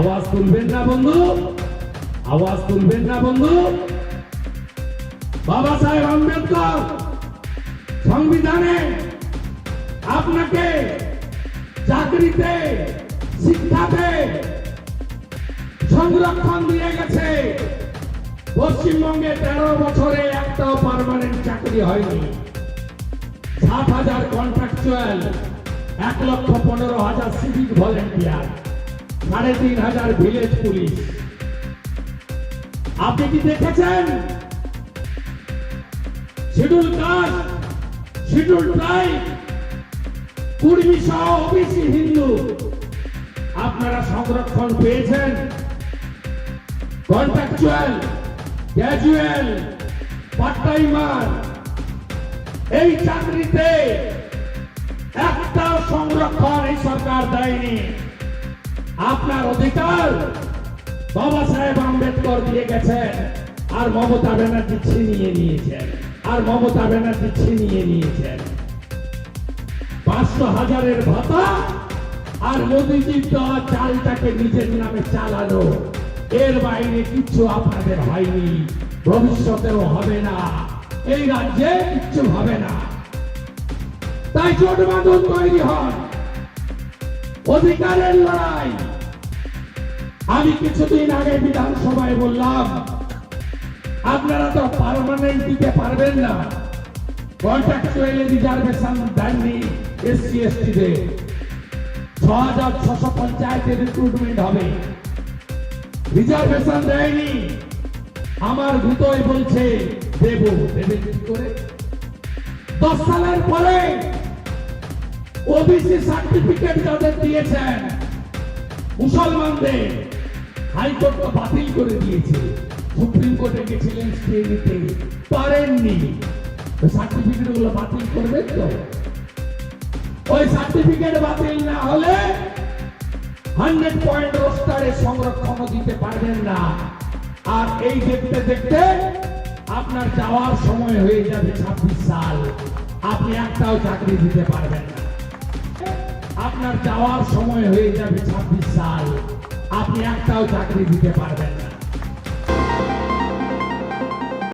আওয়াজ তুলবেন না বন্ধু? আওয়াজ তুলবেন না বন্ধু? বাবা সাহেব আম্বেদকর সংবিধানে আপনাকে চাকরিতে, শিক্ষাতে সংরক্ষণ দিয়ে গেছে। পশ্চিমবঙ্গে তেরো বছরে একটাও পার্মানেন্ট চাকরি হয়নি। সাত হাজার কন্ট্রাকচুয়াল এক লক্ষ পনেরো হাজার সিভিক ভলেন্টিয়ার সাড়ে তিন হাজার ভিলেজ পুলিশ। আপনি কি দেখেছেন? Schedule caste, schedule tribe, Kurmi সহ ওবিসি হিন্দু, আপনারা সংরক্ষণ পেয়েছেন। কন্ট্রাকচুয়াল, ক্যাজুয়াল পার্ট টাইমার এই চাকরিতে একটা সংরক্ষণ এই সরকার দেয়নি। আপনার অধিকার বাবা সাহেব আম্বেদকর দিয়ে গেছেন, আর মমতা ব্যানার্জি ছিনিয়ে নিয়েছেন, আর মমতা ব্যানার্জি ছিনিয়ে নিয়েছেন। পাঁচশো হাজারের ভাতা, আর মোদীজির দেওয়া চালটাকে নিজের নামে চালানো। এর বাইরে কিছু আপনাদের হয়নি, ভবিষ্যতেও হবে না, এই রাজ্যে কিচ্ছু হবে না। তাই জোট বাঁধন তৈরি হন অধিকারের লড়াই। আমি কিছুদিন আগে বিধানসভায় বললাম, আপনারা তো পারমানেন্ট দিতে পারবেন না। কন্ট্রাকচুয়াল রিজার্ভেশন দেননি এসসি এসটি দের ছ হাজার ছশো পঞ্চায়েতের রিক্রুটমেন্ট হবে। রিজার্ভেশন দেয়নি। আমার ভূতই বলছে, দেব। দেবে কি করে? দশ সালের পরে ওবিসি সার্টিফিকেট যাদের দিয়েছেন, মুসলমানদের হাইকোর্ট বাতিল করে দিয়েছে। সুপ্রিম কোর্টে গেছিলেন স্টে নিতে পারেননি। সার্টিফিকেটগুলো বাতিল করবেন তো? ওই সার্টিফিকেট বাতিল না হলে হান্ড্রেড পয়েন্ট রোস্টারে সংরক্ষণ দিতে পারবেন না। আর এই দেখতে দেখতে আপনার যাওয়ার সময় হয়ে যাবে ছাব্বিশ সাল। আপনি একটাও চাকরি দিতে পারবেন না। আপনার যাওয়ার সময় হয়ে যাবে ছাব্বিশ সাল। আপনি একটাও চাকরি দিতে পারবেন না।